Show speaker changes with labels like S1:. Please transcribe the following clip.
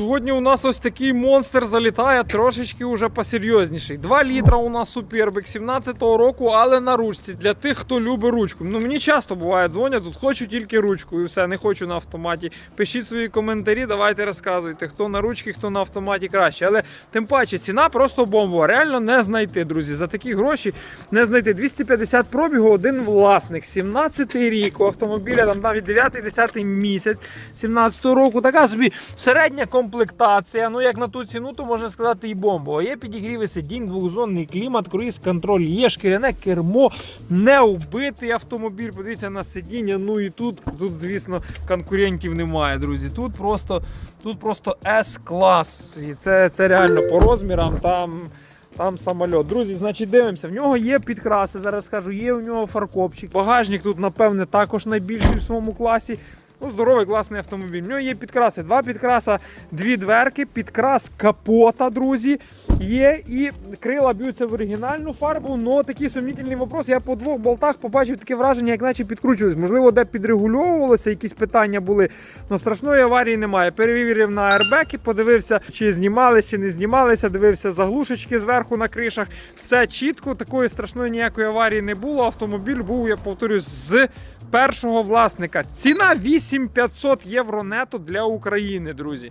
S1: сьогодні у нас ось такий монстр залітає трошечки уже посерйозніший. 2 літра у нас супербик 17-го року, але на ручці для тих, хто любить ручку. Ну мені часто буває дзвонять, тут хочу тільки ручку і все, не хочу на автоматі. Пишіть свої коментарі, давайте розказуйте, хто на ручці, хто на автоматі краще. Але тим паче ціна просто бомбова. Реально не знайти, друзі. За такі гроші не знайти. 250 пробігу, один власник, 17-й рік у автомобіля, там навіть 9-10 місяць 17-го року. Така собі середня комплектація. Ну як на ту ціну, то можна сказати і бомбова. Є підігріви сидінь, двохзонний клімат, круїз контроль, є шкіряне кермо, не убитий автомобіль. Подивіться на сидіння. Ну і тут, тут, звісно, конкурентів немає, друзі. Тут просто, тут просто S-клас. І це, це реально по розмірам. Там. Там самольот. Друзі, значить, дивимося. В нього є підкраси, зараз скажу, є у нього фаркопчик. Багажник тут, напевне, також найбільший в своєму класі. Ну, здоровий, класний автомобіль. В нього є підкраси. Два підкраса, дві дверки, підкрас капота, друзі. Є і крила б'ються в оригінальну фарбу. Ну такий сумнітельний вопрос. Я по двох болтах побачив таке враження, як наче підкручувались. Можливо, де підрегульовувалося, якісь питання були. Ну страшної аварії немає. Перевірив на аербеки, подивився, чи знімались, чи не знімалися. Дивився заглушечки зверху на кришах. Все чітко, такої страшної ніякої аварії не було. Автомобіль був, я повторюсь, з першого власника. Ціна 8500 євро нето для України, друзі.